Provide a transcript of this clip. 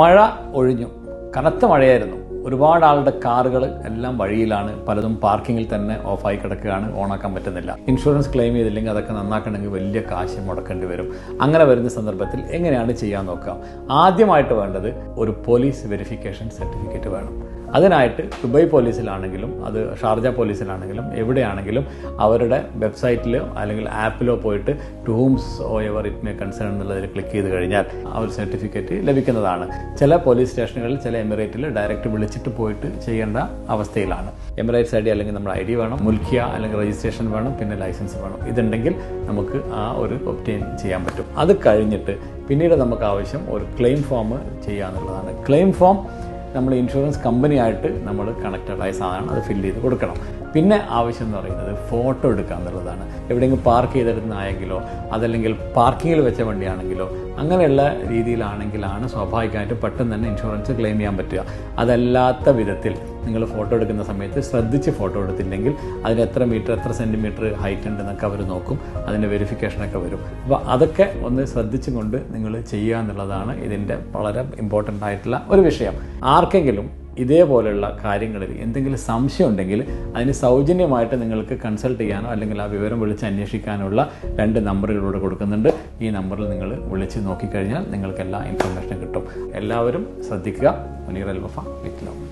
മഴ ഒഴിഞ്ഞു. കനത്ത മഴയായിരുന്നു. ഒരുപാട് ആളുടെ കാറുകൾ എല്ലാം വഴിയിലാണ് പലതും പാർക്കിങ്ങിൽ തന്നെ ഓഫായി കിടക്കുകയാണ് ഓണാക്കാൻ പറ്റുന്നില്ല. ഇൻഷുറൻസ് ക്ലെയിം ചെയ്തില്ലെങ്കിൽ അതൊക്കെ നന്നാക്കണമെങ്കിൽ വലിയ കാശ് മുടക്കേണ്ടി വരും. അങ്ങനെ വരുന്ന സന്ദർഭത്തിൽ എങ്ങനെയാണ് ചെയ്യാൻ നോക്കുക ആദ്യമായിട്ട് വേണ്ടത് ഒരു പോലീസ് വെരിഫിക്കേഷൻ സർട്ടിഫിക്കറ്റ് വേണം. അതിനായിട്ട് ദുബായ് പോലീസിലാണെങ്കിലും അത് ഷാർജ പോലീസിലാണെങ്കിലും എവിടെയാണെങ്കിലും അവരുടെ വെബ്സൈറ്റിലോ അല്ലെങ്കിൽ ആപ്പിലോ പോയിട്ട് to whomsoever it may concern എന്നുള്ളതിൽ ക്ലിക്ക് ചെയ്ത് കഴിഞ്ഞാൽ ആ ഒരു സർട്ടിഫിക്കറ്റ് ലഭിക്കുന്നതാണ്. ചില പോലീസ് സ്റ്റേഷനുകളിൽ ചില എമിറേറ്റിൽ ഡയറക്റ്റ് വിളിച്ചിട്ട് പോയിട്ട് ചെയ്യേണ്ട അവസ്ഥയിലാണ്. എമിറേറ്റ്സ് ഐ ഡി അല്ലെങ്കിൽ നമ്മുടെ ഐ ഡി വേണം മുൽക്കിയ അല്ലെങ്കിൽ രജിസ്ട്രേഷൻ വേണം പിന്നെ ലൈസൻസ് വേണം. ഇതുണ്ടെങ്കിൽ നമുക്ക് ആ ഒരു ഒപ്റ്റെയിൻ ചെയ്യാൻ പറ്റും. അത് കഴിഞ്ഞിട്ട് പിന്നീട് നമുക്ക് ആവശ്യം ഒരു ക്ലെയിം ഫോം ചെയ്യുക എന്നുള്ളതാണ് ക്ലെയിം ഫോം നമ്മൾ ഇൻഷുറൻസ് കമ്പനിയായിട്ട് നമ്മൾ കണക്റ്റഡ് ആയ സാധനമാണ് അത് ഫില്ല് ചെയ്ത് കൊടുക്കണം. പിന്നെ ആവശ്യം എന്ന് പറയുന്നത് ഫോട്ടോ എടുക്കുക എന്നുള്ളതാണ്. എവിടെയെങ്കിലും പാർക്ക് ചെയ്തിരുന്നായെങ്കിലോ അതല്ലെങ്കിൽ പാർക്കിങ്ങിൽ വെച്ച വണ്ടിയാണെങ്കിലോ അങ്ങനെയുള്ള രീതിയിലാണെങ്കിലാണ് സ്വാഭാവികമായിട്ട് പെട്ടെന്ന് തന്നെ ഇൻഷുറൻസ് ക്ലെയിം ചെയ്യാൻ പറ്റുക. അതല്ലാത്ത വിധത്തിൽ നിങ്ങൾ ഫോട്ടോ എടുക്കുന്ന സമയത്ത് ശ്രദ്ധിച്ച് ഫോട്ടോ എടുത്തില്ലെങ്കിൽ അതിന് എത്ര മീറ്റർ എത്ര സെന്റിമീറ്റർ ഹൈറ്റ് ഉണ്ട് എന്നൊക്കെ അവർ നോക്കും അതിന്റെ വെരിഫിക്കേഷനൊക്കെ വരും. അപ്പോൾ അതൊക്കെ ഒന്ന് ശ്രദ്ധിച്ചും കൊണ്ട് നിങ്ങൾ ചെയ്യുക എന്നുള്ളതാണ് ഇതിന്റെ വളരെ ഇമ്പോർട്ടന്റ് ആയിട്ടുള്ള ഒരു വിഷയം. ആർക്കെങ്കിലും ഇതേപോലെയുള്ള കാര്യങ്ങളിൽ എന്തെങ്കിലും സംശയം ഉണ്ടെങ്കിൽ അതിന് സൗജന്യമായിട്ട് നിങ്ങൾക്ക് കൺസൾട്ട് ചെയ്യാനോ അല്ലെങ്കിൽ ആ വിവരം വിളിച്ച് അന്വേഷിക്കാനുള്ള രണ്ട് നമ്പറുകളിലൂടെ കൊടുക്കുന്നുണ്ട്. ഈ നമ്പറിൽ നിങ്ങൾ വിളിച്ച് നോക്കിക്കഴിഞ്ഞാൽ നിങ്ങൾക്ക് എല്ലാ ഇൻഫർമേഷനും കിട്ടും. എല്ലാവരും ശ്രദ്ധിക്കുക. Muneer Al Wafa with love